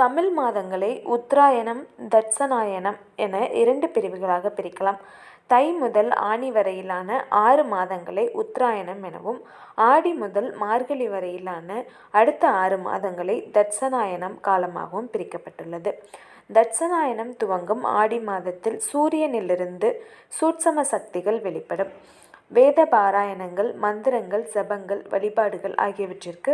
தமிழ் மாதங்களை உத்தராயணம் தட்சநாயனம் என இரண்டு பிரிவுகளாக பிரிக்கலாம். தை முதல் ஆனி வரையிலான ஆறு மாதங்களை உத்தராயணம் எனவும் ஆடி முதல் மார்கழி வரையிலான அடுத்த ஆறு மாதங்களை தட்சநாயனம் காலமாகவும் பிரிக்கப்பட்டுள்ளது. தட்சநாயனம் துவங்கும் ஆடி மாதத்தில் சூரியனிலிருந்து சூட்சம சக்திகள் வெளிப்படும். வேத பாராயணங்கள் மந்திரங்கள் ஜபங்கள் வழிபாடுகள் ஆகியவற்றிற்கு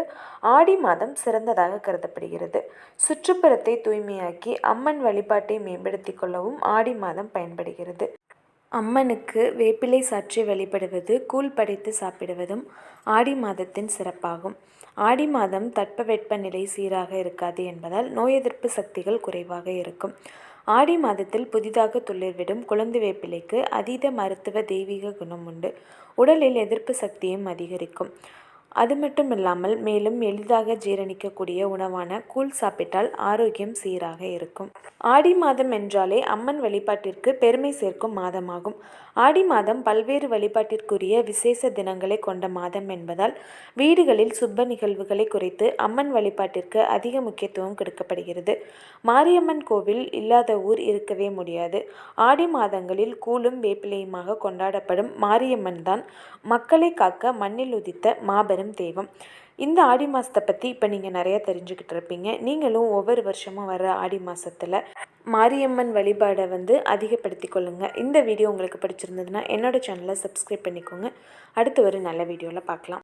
ஆடி மாதம் சிறந்ததாக கருதப்படுகிறது. சுற்றுப்புறத்தை தூய்மையாக்கி அம்மன் வழிபாட்டை மேம்படுத்திக் கொள்ளவும் ஆடி மாதம் பயன்படுகிறது. அம்மனுக்கு வேப்பிலை சாற்றி வழிபடுவது கூழ் படைத்து சாப்பிடுவதும் ஆடி மாதத்தின் சிறப்பாகும். ஆடி மாதம் தட்பவெட்ப நிலை சீராக இருக்காது என்பதால் நோய் எதிர்ப்பு சக்திகள் குறைவாக இருக்கும். ஆடி மாதத்தில் புதிதாக துளிர்விடும் குழந்தை வேப்பிலைக்கு அதீத மருத்துவ தெய்வீக குணம் உண்டு. உடலில் எதிர்ப்பு சக்தியும் அதிகரிக்கும். அது மட்டும் இல்லாமல் மேலும் எளிதாக ஜீரணிக்கக்கூடிய உணவான கூழ் சாப்பிட்டால் ஆரோக்கியம் சீராக இருக்கும். ஆடி மாதம் என்றாலே அம்மன் வழிபாட்டிற்கு பெருமை சேர்க்கும் மாதமாகும். ஆடி மாதம் பல்வேறு வழிபாட்டிற்குரிய விசேஷ தினங்களை கொண்ட மாதம் என்பதால் வீடுகளில் சுப்ப நிகழ்வுகளை குறைத்து அம்மன் வழிபாட்டிற்கு அதிக முக்கியத்துவம் கொடுக்கப்படுகிறது. மாரியம்மன் கோவில் இல்லாத ஊர் இருக்கவே முடியாது. ஆடி மாதங்களில் கூழும் வேப்பிலையுமாக கொண்டாடப்படும் மாரியம்மன் தான் மக்களை காக்க மண்ணில் உதித்த மாபெரும் தெய்வம். இந்த ஆடி மாதத்தை பற்றி இப்போ நீங்கள் நிறைய தெரிஞ்சுக்கிட்டு இருப்பீங்க. நீங்களும் ஒவ்வொரு வருஷமும் வர ஆடி மாதத்தில் மாரியம்மன் வழிபாடை வந்து அதிகப்படுத்தி கொள்ளுங்க. இந்த வீடியோ உங்களுக்கு பிடிச்சிருந்ததுன்னா என்னோட சேனலை சப்ஸ்கிரைப் பண்ணிக்கோங்க. அடுத்து ஒரு நல்ல வீடியோவில் பார்க்கலாம்.